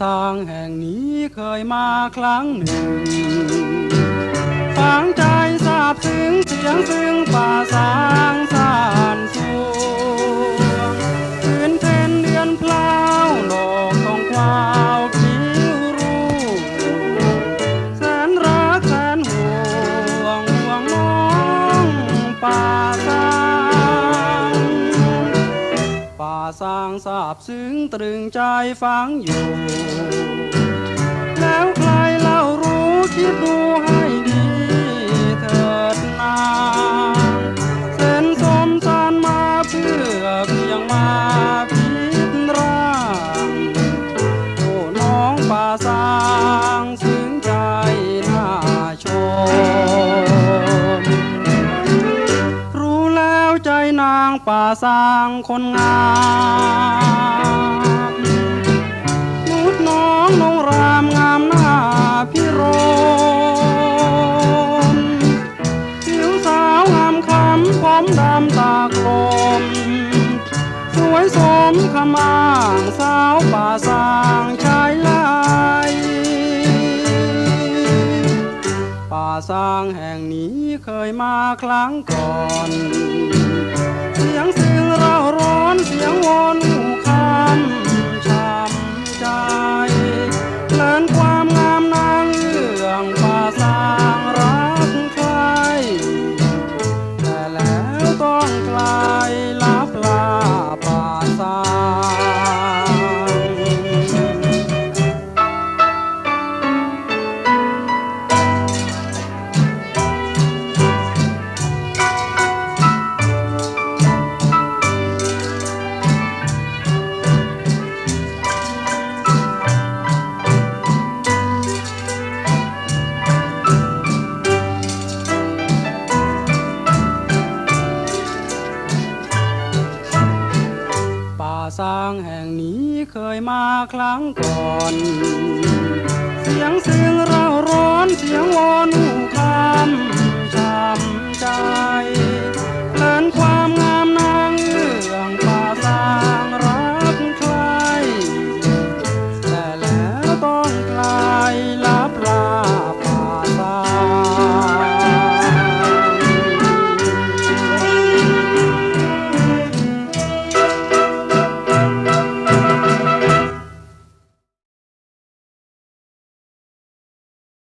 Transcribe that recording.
สร้างแห่งนี้เคยมาครั้งหนึ่งฝังใจทราบซึ้งเสียงซึ้งป่าสาาสางทราบซึ้งตรึงใจฟังอยู่ แล้วใครเล่ารู้คิดรู้างป่าสางคนงามนุดน้องนงรามงามหน้าพิรมผิวสาวงามคำผมดำตากลม สวยสมคำอ้างสาวป่าสางชายลายป่าสร้างแห่งนี้เคยมาครั้งก่อน เราร้อนเสียงวอน สร้างแห่งนี้เคยมาครั้งก่อน เสียงเสียงเราร้อนเสียงวอนหูคา